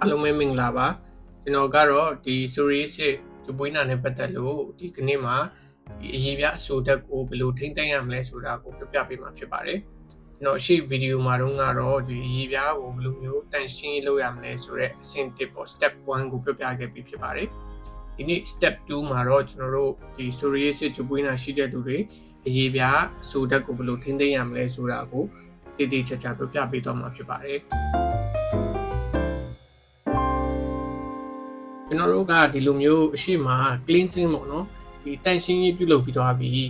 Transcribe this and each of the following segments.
အားလုံးပဲမင်္ဂလာပါကျွန်တော်ကတော့ဒီ psoriasis ဂျပွေးနာနဲ့ပတ်သက်လို့ဒီကနေ့မှာဒီအရေးပြအဆိုတက်ကိုဘယ်လိုထိန်းသိမ်းရမလဲဆိုတာကိုပြပြပေးမှာဖြစ်ပါတယ်ကျွန်တော်ရှေ့ဗီဒီယိုမှာတော့ကတော့ဒီအရေးပြကိုဘယ်လိုမျိုးတန်ရှင်းလုပ်ရမလဲဆိုတော့အဆင့်1ပေါ့ step 1ကိုပြပြခဲ့ပြီးဖြစ်ပါတယ်ဒီနေ့ step 2မှာတော့ကျွန်တော်တို့ဒီ psoriasis ဂျပွေးနာရှိတဲ့သူတွေအရေးပြအဆိုတက်ကိုဘယ်လိုထိန်းသိမ်းရမလဲဆိုတာကိုတည်တည်ချာချာပြပြပေးတော့မှာဖြစ်ပါတယ် ကျွန်တော်တို့ကဒီလိုမျိုးအရှိမ cleansing ပေါ့နော်ဒီတန်ရှင်းရေးပြုလုပ်ပြီးသွားပြီးရေ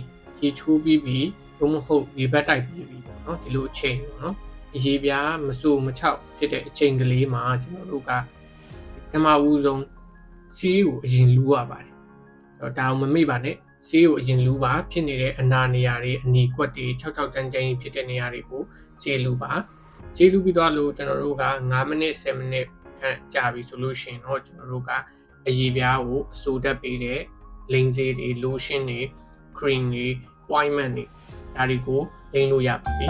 ချိုးပြီးပြီးဘုမဟုတ်ရေဘက်တိုက်ပြီးပြီးပေါ့နော်ဒီလိုအချိန်ပေါ့နော်အရေးပြားမဆိုးမချောက်ဖြစ်တဲ့အချိန်ကလေးမှာကျွန်တော်တို့ကဓမ္မဝူဆုံးစီးကိုအရင်လူရပါတယ်အဲ့တော့ဒါအောင်မမေ့ပါနဲ့ဆေးကိုအရင်လူပါဖြစ်နေတဲ့အနာနေရာတွေအနီကွက်တွေ66တန်းကျန်းဖြစ်တဲ့နေရာတွေကိုဆေးလူပါဆေးလူပြီးတော့လို့ကျွန်တော်တို့က9မိနစ်10မိနစ် ခန့်ကြာပြီဆိုလို့ရှိရင်တော့ကျွန်တော်တို့ကအရည်ပြားကိုအဆိုတက်ပေးတဲ့လိန်စေးတွေ lotion တွေ cream တွေ ointment တွေဒါတွေကိုလိန်လို့ရပါပြီ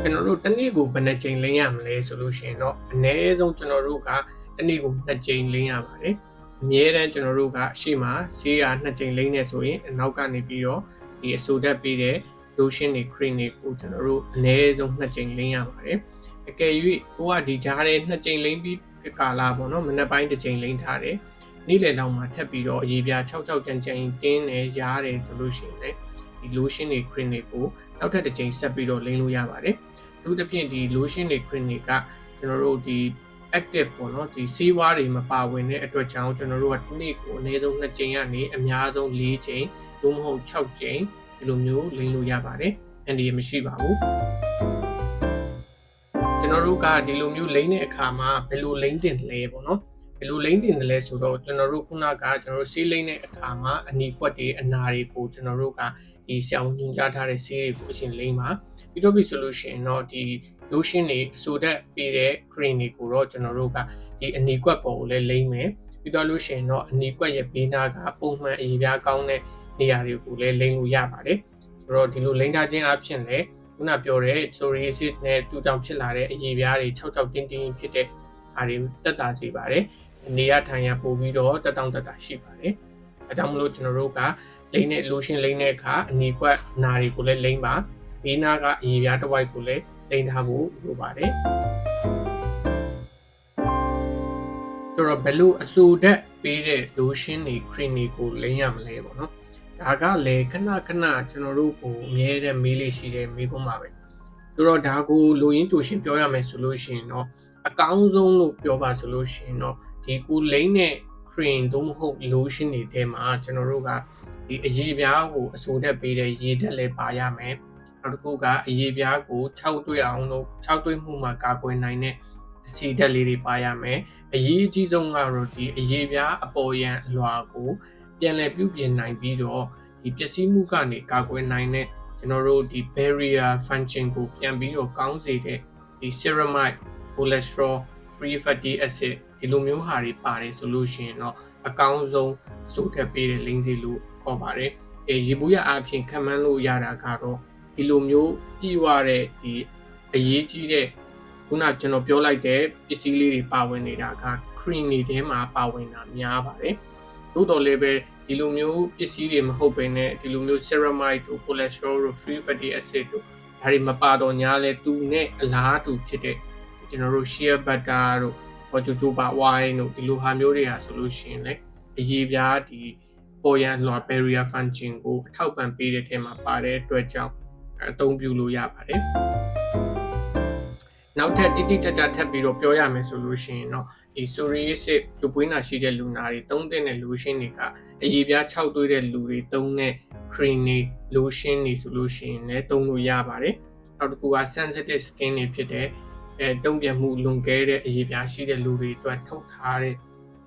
ကျွန်တော်တို့တစ်နေ့ကိုဘယ်နှကြိမ်လိန်ရမလဲဆိုလို့ရှိရင်တော့အနည်းဆုံးကျွန်တော်တို့ကတစ်နေ့ကို2ကြိမ်လိန်ရပါတယ်အမြဲတမ်းကျွန်တော်တို့ကအရှိမဆေးရ2ကြိမ်လိမ့်နေဆိုရင်အနောက်ကနေပြီးတော့ဒီအဆိုတက်ပေးတဲ့ lotion တွေ cream တွေကိုကျွန်တော်တို့အနည်းဆုံး2ကြိမ်လိမ့်ရပါတယ် အကယ်၍ကိုကဒီကြားထဲ2ကြိမ်လိမ့်ပြီးကာလာပေါ့နော်မနေ့ပိုင်းတစ်ကြိမ်လိမ့်ထားတယ်နေ့လယ်လောက်မှာထပ်ပြီးတော့အရေးပြ66ကြမ်းကြမ်းတင်းနေရားတယ်ဆိုလို့ရှိရင်လည်းဒီ lotion တွေ cream တွေကိုနောက်ထပ်တစ်ကြိမ်ဆက်ပြီးတော့လိမ့်လို့ရပါတယ်အထူးသဖြင့်ဒီ lotion တွေ cream တွေကကျွန်တော်တို့ဒီ active ပေါ့နော်ဒီစီးဝါးတွေမပါဝင်တဲ့အတွက်ကြောင့်ကျွန်တော်တို့ကတစ်နေ့ကိုအနည်းဆုံး2ကြိမ်ကနေအများဆုံး4ကြိမ်သို့မဟုတ်6ကြိမ်ဒီလိုမျိုးလိမ့်လို့ရပါတယ်အန်ဒီမရှိပါဘူး ကျွန်တော်တို့ကဒီလိုမျိုးလိမ့်တဲ့အခါမှာဘယ်လိုလိမ့်တင်လဲပေါ့နော်ဘယ်လိုလိမ့်တင်တယ်လဲဆိုတော့ကျွန်တော်တို့ခုနကကျွန်တော်တို့ဆေးလိမ့်တဲ့အခါမှာအနီကွက်တွေအနာတွေကိုကျွန်တော်တို့ကဒီဆောင်းညွှန်ကြားထားတဲ့ဆေးတွေကိုအရင်လိမ့်ပါပြီးတော့ပြီဆိုလို့ရှိရင်တော့ဒီ lotion တွေအဆိုတက်ပေးတဲ့ cream တွေကိုတော့ကျွန်တော်တို့ကဒီအနီကွက်ပေါ်ကိုလည်းလိမ့်မယ်ပြီးတော့လို့ရှိရင်တော့အနီကွက်ရဲ့ဘေးနားကပုံမှန်အရေးပြားကောင်းတဲ့နေရာတွေကိုလည်းလိမ့်လို့ရပါတယ်ဆိုတော့ဒီလိုလိမ့်ထားခြင်းအပြင်လည်း ခုနပြောတဲ့ psoriasis နဲ့တူတောင်ဖြစ်လာတဲ့အရေးပြားတွေ66တင်းတင်းဖြစ်တဲ့အားတွေတက်တာစေပါတယ်နေရထိုင်ရပို့ပြီးတော့တက်တောင့်တက်တာရှိပါတယ်အဲကြောင့်မလို့ကျွန်တော်တို့ကလိမ့်တဲ့ lotion လိမ့်တဲ့အခါအနီကွက်နာတွေကိုလည်းလိမ့်ပါဘေးနားကအရေးပြားတစ်ဝိုက်ကိုလည်းလိမ့်ထားဖို့လိုပါတယ်ဆိုတော့ဘယ်လိုအဆူဓာတ်ပေးတဲ့ lotion တွေ cream တွေကိုလိမ့်ရမလဲပေါ့နော် ဒါကလည်းခဏခဏကျွန်တော်တို့ကိုအမြဲတမ်းမေးလေးရှိတဲ့မေးခွန်းပါပဲဆိုတော့ဒါကိုလိုရင်းတူရှင်ပြောရမယ်ဆိုလို့ရှိရင်တော့အကောင်းဆုံးလို့ပြောပါဆိုလို့ရှိရင်တော့ဒီကိုလိမ့်တဲ့ cream သို့မဟုတ် lotion တွေထဲမှာကျွန်တော်တို့ကဒီအရေးပြားကိုအဆိုဓာတ်ပေးတဲ့ရေဓာတ်လည်းပါရမယ်နောက်တစ်ခုကအရေးပြားကို6တွေ့အောင်လို့6တွေ့မှုမှာကာကွယ်နိုင်တဲ့အစီဓာတ်လေးတွေပါရမယ်အရေးအကြီးဆုံးကတော့ဒီအရေးပြားအပေါ်ယံအလွှာကို ပြန်လည်ပြုပြင်နိုင်ပြီးတော့ဒီပျက်စီးမှုကနေကာကွယ်နိုင်တဲ့ကျွန်တော်တို့ဒီ barrier function ကိုပြန်ပြီးတော့ကောင်းစေတဲ့ဒီ ceramide cholesterol free fatty acid ဒီလိုမျိုးဟာတွေပါတယ်ဆိုလို့ရှိရင်တော့အကောင်းဆုံးစိုးထက်ပေးတဲ့လိမ့်စီလို့ခေါ်ပါတယ်။အဲရေဘူးရအပြင်ခံမှန်းလို့ရတာကတော့ဒီလိုမျိုးပြီးွားတဲ့ဒီအရေးကြီးတဲ့ခုနကျွန်တော်ပြောလိုက်တဲ့ပစ္စည်းလေးတွေပါဝင်နေတာက cream တွေထဲမှာပါဝင်တာများပါတယ်။ သို့တော်လည်းပဲဒီလိုမျိုးပစ္စည်းတွေမဟုတ်ဘဲနဲ့ဒီလိုမျိုး ceramide တို့ cholesterol တို့ free fatty acid တို့ဒါတွေမပါတော့ညာလဲသူနဲ့အလားတူဖြစ်တဲ့ကျွန်တော်တို့ shea butter တို့ဟောဂျိုဂျိုဘာ wine တို့ဒီလိုဟာမျိုးတွေဟာဆိုလို့ရှိရင်လည်းအရေးပြားဒီပေါ်ရန်လွှာ barrier function ကိုအထောက်ပံ့ပေးတဲ့ထဲမှာပါတဲ့အတွက်ကြောင့်အသုံးပြုလို့ရပါတယ်နောက်ထပ်တိတိကျကျထပ်ပြီးတော့ပြောရမယ်ဆိုလို့ရှိရင်တော့ ဒီ psoriasis ဂျိုပွေးနာရှိတဲ့လူနာတွေသုံးတဲ့ lotion တွေကအရေးပြား6သွေးတဲ့လူတွေသုံးတဲ့ cream တွေ lotion တွေဆိုလို့ရှိရင်လည်းသုံးလို့ရပါတယ်နောက်တစ်ခုက sensitive skin တွေဖြစ်တဲ့အဲတုံ့ပြန်မှုလွန်ကဲတဲ့အရေးပြားရှိတဲ့လူတွေအတွက်ထုတ်ထားတဲ့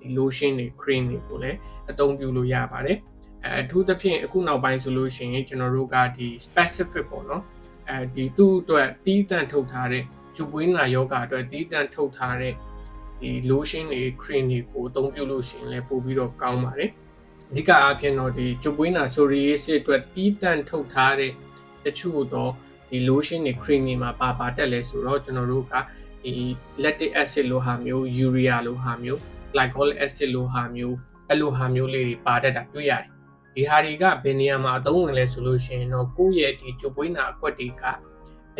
ဒီ lotion တွေ cream တွေကိုလည်းအသုံးပြုလို့ရပါတယ်အဲအထူးသဖြင့်အခုနောက်ပိုင်းဆိုလို့ရှိရင်ကျွန်တော်တို့ကဒီ specific ပေါ့နော်အဲဒီသူ့အတွက်တီးတန့်ထုတ်ထားတဲ့ဂျူပွေးနာယောဂအတွက်တီးတန့်ထုတ်ထားတဲ့ ဒီ lotion တွေ cream တွေကိုအသုံးပြုလို့ရှိရင်လည်းပို့ပြီးတော့ကောင်းပါတယ်အဓိကအားဖြင့်တော့ဒီဂျူပွေးနာ psoriasis အတွက်တီးတန့်ထုတ်ထားတဲ့တချို့တော့ဒီ lotion တွေ cream တွေမှာပါပါတက်လဲဆိုတော့ကျွန်တော်တို့ကဒီ lactic acid လိုဟာမျိုး urea လိုဟာမျိုး glycolic acid လိုဟာမျိုးအဲ့လိုဟာမျိုးလေးတွေပါတတ်တာတွေ့ရတယ်ဒီဟာတွေကဘယ်နေရာမှာအသုံးဝင်လဲဆိုလို့ရှိရင်တော့ကိုယ့်ရဲ့ဒီချိုပွေးနာအကွက်တွေက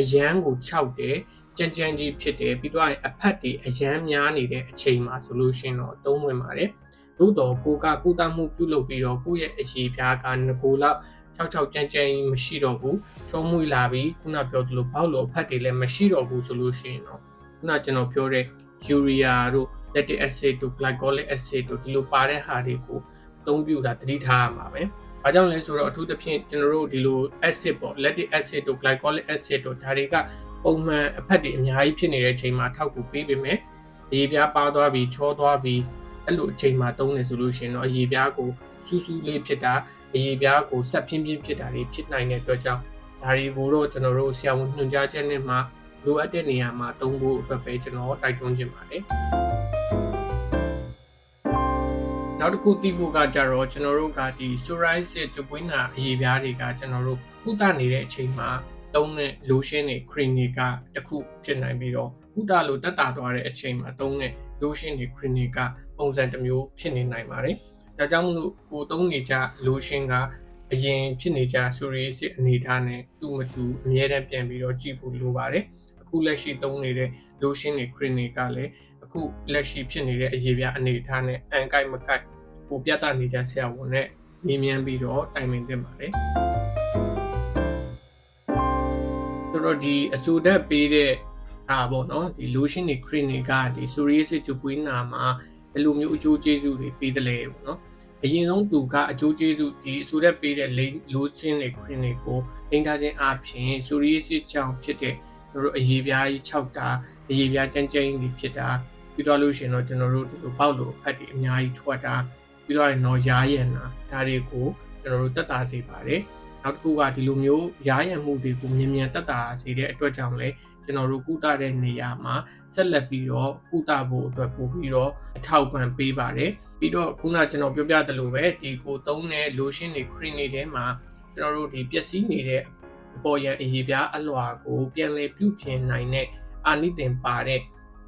အရန်ကိုခြောက်တယ် ကြမ်းကြမ်းကြီးဖြစ်တယ်ပြီးတော့အဖက်တွေအရန်များနေတဲ့အချိန်မှာဆိုလို့ရှိရင်တော့အသုံးဝင်ပါတယ်သို့တော့ကိုကကုသမှုပြုလုပ်ပြီးတော့ကိုယ့်ရဲ့အရှိပြားကငကိုလောက်66ကြမ်းကြမ်းမရှိတော့ဘူးချုံးမွေလာပြီးခုနပြောသလိုဘောက်လိုအဖက်တွေလည်းမရှိတော့ဘူးဆိုလို့ရှိရင်တော့ခုနကျွန်တော်ပြောတဲ့ urea တို့ lactic acid တို့ glycolic acid တို့ဒီလိုပါတဲ့ဟာတွေကိုအသုံးပြုတာတတိထားရမှာပဲ။ဘာကြောင့်လဲဆိုတော့အထူးသဖြင့်ကျွန်တော်တို့ဒီလို acid ပေါ့ lactic acid တို့ glycolic acid တို့ဒါတွေက ပုံမှန်အဖက်တွေအများကြီးဖြစ်နေတဲ့အချိန်မှာထောက်ကူပေးပေမဲ့အရေးပြားပါသွားပြီးချောသွားပြီးအဲ့လိုအချိန်မှာတုံးနေဆိုလို့ရှိရင်တော့အရေးပြားကိုစူးစူးလေးဖြစ်တာအရေးပြားကိုဆက်ပြင်းပြင်းဖြစ်တာတွေဖြစ်နိုင်တဲ့အတွက်ကြောင့်ဒါတွေကိုတော့ကျွန်တော်တို့ဆရာဝန်ညွှန်ကြားချက်နဲ့မှလိုအပ်တဲ့နေရာမှာတုံးဖို့အတွက်ပဲကျွန်တော်တိုက်တွန်းခြင်းပါတယ်နောက်တစ်ခုသိဖို့ကကြတော့ကျွန်တော်တို့ကဒီ psoriasis ကျပွေးနာအရေးပြားတွေကကျွန်တော်တို့ကုသနေတဲ့အချိန်မှာ သုံးတဲ့ lotion တွေ cream တွေကတစ်ခုဖြစ်နိုင်ပြီးတော့ကုသလို့တက်တာသွားတဲ့အချိန်မှာသုံးတဲ့ lotion တွေ cream တွေကပုံစံတစ်မျိုးဖြစ်နေနိုင်ပါတယ်။ဒါကြောင့်မလို့ကိုသုံးနေကြ lotion ကအရင်ဖြစ်နေကြ psoriasis အနေအထားနဲ့သူ့မတူအမြဲတမ်းပြန်ပြီးတော့ကြည့်ဖို့လိုပါတယ်။အခုလက်ရှိသုံးနေတဲ့ lotion တွေ cream တွေကလည်းအခုလက်ရှိဖြစ်နေတဲ့အရေးပြအနေအထားနဲ့အန်ကိုက်မကိုက်ပိုပြသနေကြဆရာဝန်နဲ့မြင်မြန်ပြီးတော့တိုင်ပင်တင်ပါတယ်။ ဆိုတော့ဒီအဆူဓာတ်ပေးတဲ့အားပေါ့နော်ဒီ lotion တွေ cream တွေကဒီ psoriasis ကျပွေးနာမှာဘယ်လိုမျိုးအကျိုးကျေးဇူးတွေပေးတယ်လဲပေါ့နော်အရင်ဆုံးသူကအကျိုးကျေးဇူးဒီအဆူဓာတ်ပေးတဲ့ lotion တွေ cream တွေကိုတင်ထားခြင်းအပြင် psoriasis ကြောင့်ဖြစ်တဲ့ကျွန်တော်တို့အရေးပြားကြီး6တာအရေးပြားကြမ်းကြမ်းကြီးဖြစ်တာပြီးတော့လို့ရှိရင်တော့ကျွန်တော်တို့ဒီလိုပေါက်လို့အဖက်တွေအများကြီးထွက်တာပြီးတော့တော့ရားရံတာဒါတွေကိုကျွန်တော်တို့တက်တာစေပါတယ် နောက်တစ်ခုကဒီလိုမျိုးရားရံမှုတွေကိုမြင်မြန်တက်တာစေတဲ့အတွက်ကြောင့်လည်းကျွန်တော်တို့ကုသတဲ့နေရာမှာဆက်လက်ပြီးတော့ကုသဖို့အတွက်ပို့ပြီးတော့အထောက်ပံ့ပေးပါတယ်ပြီးတော့ခုနကျွန်တော်ပြောပြသလိုပဲဒီကိုသုံးတဲ့ lotion တွေ cream တွေထဲမှာကျွန်တော်တို့ဒီပျက်စီးနေတဲ့အပေါ်ရန်အရေးပြားအလွှာကိုပြန်လည်ပြုပြင်နိုင်တဲ့အာနိသင်ပါတဲ့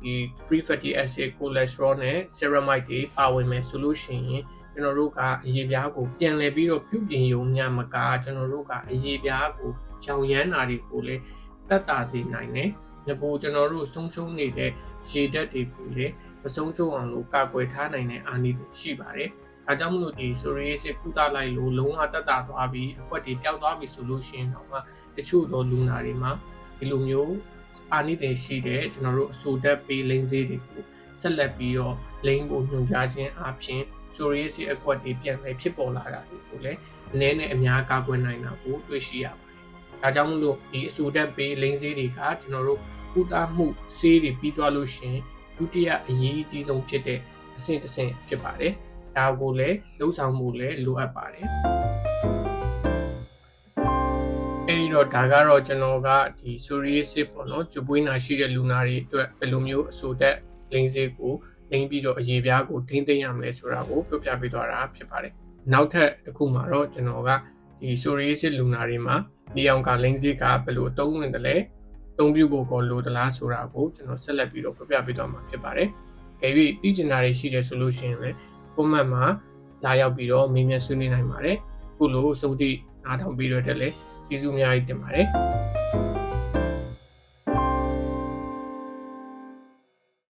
ဒီ free fatty acid cholesterol နဲ့ ceramide တွေပါဝင်မယ်ဆိုလို့ရှိရင် ကျွန်တော်တို့ကအရေးပြားကိုပြန်လည်ပြီးတော့ပြုပြင်ရုံမျှမကကျွန်တော်တို့ကအရေးပြားကိုရောင်ရမ်းတာတွေကိုလည်းတက်တာစေနိုင်တယ်။ငကိုကျွန်တော်တို့ဆုံးရှုံးနေတဲ့ရေဓာတ်တွေကိုလည်းမဆုံးရှုံးအောင်လို့ကာကွယ်ထားနိုင်တဲ့အာနိသင်ရှိပါတယ်။ဒါကြောင့်မလို့ဒီ psoriasis ကုသလိုက်လို့လုံးဝတက်တာသွားပြီးအကွက်တွေပျောက်သွားပြီဆိုလို့ရှိရင်တော့မှတချို့သောလူနာတွေမှာဒီလိုမျိုးအာနိသင်ရှိတဲ့ကျွန်တော်တို့အဆိုတက်ပေးလိမ့်စေးတွေကိုဆက်လက်ပြီးတော့လိမ့်ဖို့ညွှန်ကြားခြင်းအပြင် psoriasis အကွက်တွေပြန်လည်ဖြစ်ပေါ်လာတာတွေကိုလည်းအနည်းနဲ့အများကာကွယ်နိုင်တာကိုတွေ့ရှိရပါတယ်။ဒါကြောင့်မလို့ဒီအဆိုတက်ပေးလိမ့်စေးတွေကကျွန်တော်တို့ကုသမှုဆေးတွေပြီးသွားလို့ရှိရင်ဒုတိယအရေးအကြီးဆုံးဖြစ်တဲ့အဆင့်တစ်ဆင့်ဖြစ်ပါတယ်။ဒါကိုလည်းလှုပ်ဆောင်မှုလည်းလိုအပ်ပါတယ်။အဲဒီတော့ဒါကတော့ကျွန်တော်ကဒီ psoriasis ပေါ့နော်ကျပွေးနာရှိတဲ့လူနာတွေအတွက်ဘယ်လိုမျိုးအဆိုတက်လိမ့်စေးကို လိမ့်ပြီးတော့အရေးပြားကိုထိမ့်သိမ်းရမလဲဆိုတာကိုပြောပြပေးသွားတာဖြစ်ပါတယ်။နောက်ထပ်တစ်ခုမှာတော့ကျွန်တော်ကဒီ psoriasis လူနာတွေမှာဒီအောင်ကလိမ့်စေးကဘယ်လိုအသုံးဝင်တယ်လဲအသုံးပြုဖို့ကောလိုသလားဆိုတာကိုကျွန်တော်ဆက်လက်ပြီးတော့ပြောပြပေးသွားမှာဖြစ်ပါတယ်။ကြပြီးသိကျင်တာတွေရှိတယ်ဆိုလို့ရှိရင်လည်း comment မှာလာရောက်ပြီးတော့မေးမြန်းဆွေးနွေးနိုင်ပါတယ်။ခုလိုစုံတိနားထောင်ပြီးတော့တက်လည်းကျေးဇူးအများကြီးတင်ပါတယ်။